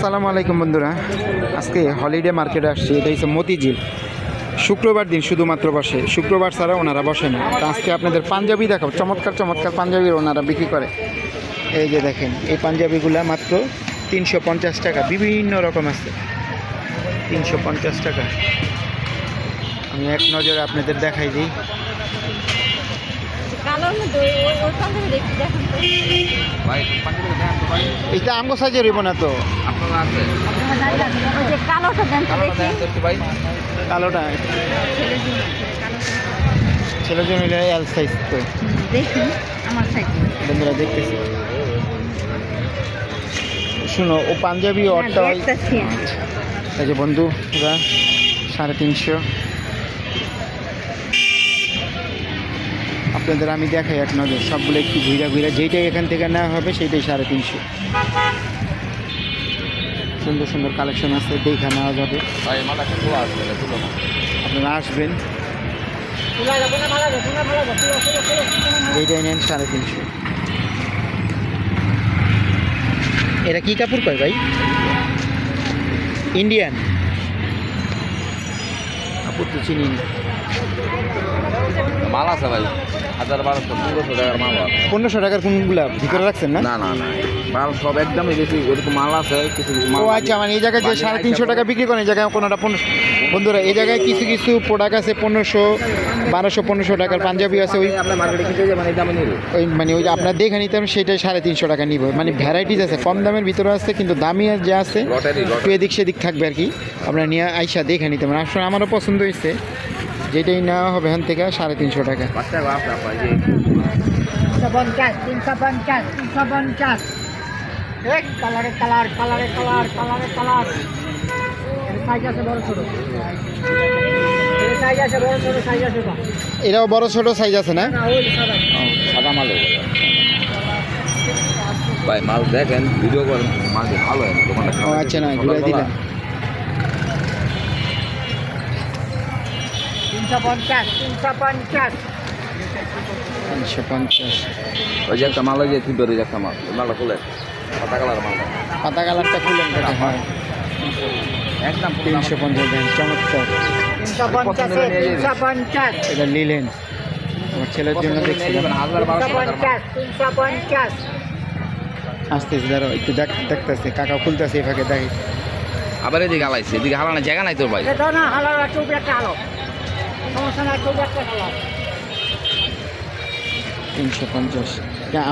আসসালামু আলাইকুম বন্ধুরা। আজকে হলিডে মার্কেটে আসছি, এটা হচ্ছে মতিঝিল। শুক্রবার দিন শুধুমাত্র বসে। শুক্রবার ছাড়া ওনারা বসে না। আজকে আপনাদের পাঞ্জাবি দেখাবো। চমৎকার চমৎকার পাঞ্জাবি ওনারা বিক্রি করে। এই যে দেখেন, এই পাঞ্জাবিগুলা মাত্র তিনশো পঞ্চাশ টাকা। বিভিন্ন রকম আছে। তিনশো পঞ্চাশ টাকা। আমি এক নজরে আপনাদের দেখাই দিই? এইটা আমগো সাইজে রইব না তো কালোটা ছেলের জন্য এল সাইজ তো। দেখি আমার সাইজে। বন্ধুরা দেখতেছি। শুনো ও পাঞ্জাবি ওই দেখতেছি। এই যে বন্ধু সাড়ে তিনশো। আপনাদের আমি দেখাই এক নজর। সবগুলো একটু ঘুরা ঘুরা যেইটাই এখান থেকে নেওয়া হবে সেইটাই সাড়ে তিনশো। সুন্দর সুন্দর কালেকশন আছে দেখা নেওয়া যাবে। আপনারা আসবেন। যেইটাই নেন সাড়ে তিনশো। এটা কি কাপড় কয় ভাই? ইন্ডিয়ান। কাপড় তো চিনি না। মাল আছে ভাই হাজার বারোশো পনেরোশো টাকার মাল পনেরোশো টাকার কোনগুলা ভিতরে রাখছেন না? না না না মাল সব একদমই বেশি ওরকম মাল আছে কিছু কিছু মাল ও আচ্ছা মানে এই জায়গায় যে সাড়ে তিনশো টাকা বিক্রি করেন এই জায়গায় কোনোটা পনেরোশো বন্ধুরা এই জায়গায় কিছু কিছু প্রোডাক্ট আছে পনেরোশো বারোশো পনেরোশো টাকার পাঞ্জাবি আছে ওই নিবে। ওই মানে ওই আপনার দেখে নিতে হবে সেটাই সাড়ে তিনশো টাকা নিব। মানে ভ্যারাইটিস আছে কম দামের ভিতরে আছে কিন্তু দামি যা আছে একটু এদিক সেদিক থাকবে আর কি। আপনারা নিয়ে আইসা দেখে নিতে আসলে আমারও পছন্দ হয়েছে। যেটাই নেওয়া হবে এখান থেকে সাড়ে তিনশো টাকা। পঞ্চাশ তিনশো পঞ্চাশ তিনশো পঞ্চাশ। কালারে কালার কালারে কালার কালারে কালার। সাইজ আছে বড় ছোট। সাইজ আছে বড় ছোট সাইজ আছে না এটাও বড় ছোট সাইজ আছে না? ওই সাদা। মাল ভাই মাল দেখেন ভিডিও করেন মাল ভালো হয় আচ্ছা না ঘুরে দিলাম। তিনশো পঞ্চাশ তিনশো পঞ্চাশ। তিনশো পঞ্চাশ। ওই যে একটা মাল ওই যে তিনটে ওই যে একটা মাল মালটা খুলে পাতা কালার মালটা পাতা কালারটা খুলেন হয়। একদম তিনশো পঞ্চাশ দেন চমৎকার। তিনশো পঞ্চাশ তিনশো পঞ্চাশ। এটা নিলেন। আমার ছেলের জন্য দেখছিলাম। হাজার তিনশো বারোশো পঞ্চাশ। আসতেছে দাঁড়ো একটু দেখ দেখতেছে। কাকা খুলতেছে এই ফাঁকে দেখে। আবার এদিকে হালাইছে এদিকে হালানোর জায়গা নাই তোর ভাই। না হালার একটা আলো তিনশো পঞ্চাশ।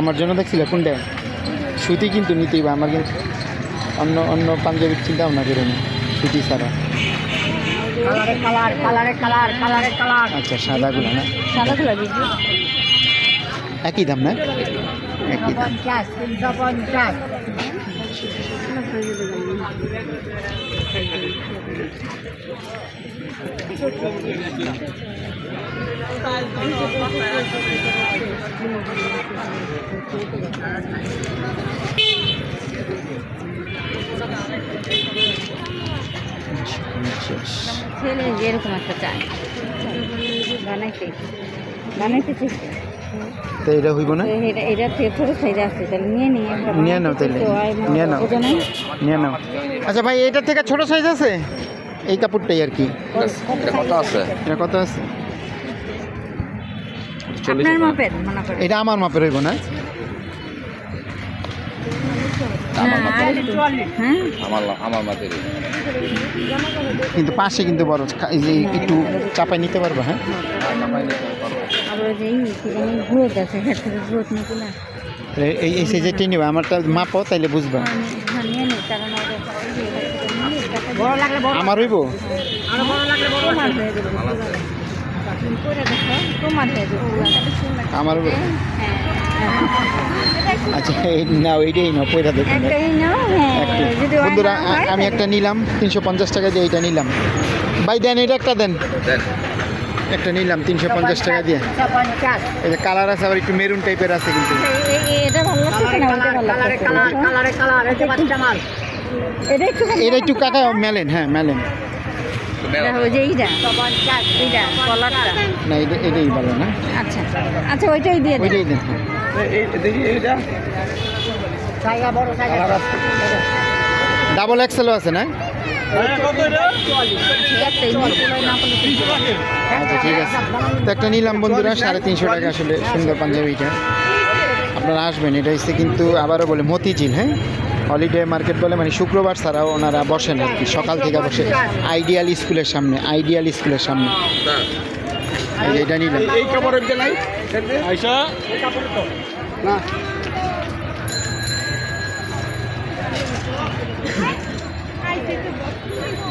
আমার জন্য দেখছিলে কোনটা? সুতি কিন্তু নিতেই বা আমার কিন্তু অন্য অন্য পাঞ্জাবির চিন্তা ভাবনা করে নি সুতি ছাড়া। Colour colour colour. আচ্ছা সাদাগুলো না? একই দাম না? একই দাম। ছেলে যেরকম একটা চায়। বানাইতে। বানাইতে তো এটা হইব না? এটা এটা থেকে ছোটো সাইজ আছে তাহলে নিয়ে নাও তাহলে। নিয়ে নাও। নিয়ে নাও। আচ্ছা ভাই এটার থেকে ছোট সাইজ আছে? এই কাপড়টাই আর কি। এটা কত আছে? এটা কত আছে? চল্লিশ আপনার মাপের মনে করে এটা আমার মাপের হইব না? আমার মাপে হ্যাঁ? আমার আমার কিন্তু পাশে কিন্তু বড় এই যে একটু চাপাই নিতে পারব হ্যাঁ? আবার যে এই কি জানি গ্রোথ আছে হেড থেকে গ্রোথ না? তাহলে এই এই সাইজেরটাই নিবা আমারটা মাপো তাইলে বুঝবা। হ্যাঁ আমার হইব? হয়ে হয়ে আমার হইব। হ্যাঁ। আচ্ছা নাও এইটাই নাও দেখুন হ্যাঁ বন্ধুরা আমি একটা নিলাম তিনশো পঞ্চাশ টাকা দিয়ে এইটা নিলাম। ভাই দেন এটা একটা দেন। একটা নিলাম তিনশো পঞ্চাশ টাকা দিয়ে যে কালার আছে আবার একটু মেরুন টাইপের আছে কিন্তু এটা এটা এটা একটু কাকা মেলেন হ্যাঁ মেলেন এটা না এটা এটাই ভালো না আচ্ছা আচ্ছা ওইটাই দিয়ে ওইটাই দেন ডাবল এক্সেলও আছে না আচ্ছা ঠিক আছে। তো একটা নিলাম বন্ধুরা সাড়ে তিনশো টাকা আসলে সুন্দর পাঞ্জাবিটা আপনারা আসবেন এটা হচ্ছে কিন্তু আবারও বলে মতিঝিল হ্যাঁ? হলিডে মার্কেট বলে মানে শুক্রবার ছাড়াও ওনারা বসেন আর কি সকাল থেকে বসে। আইডিয়াল স্কুলের সামনে আইডিয়াল স্কুলের সামনে। এটা নিলাম। এই কাপড়ের নাই? আইসা না।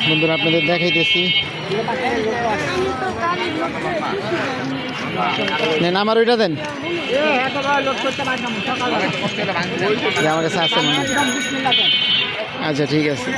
বন্ধুরা আপনাদের দেখাইতেছি। নেন আমার ওইটা দেন। আমার কাছে আছে আচ্ছা ঠিক আছে।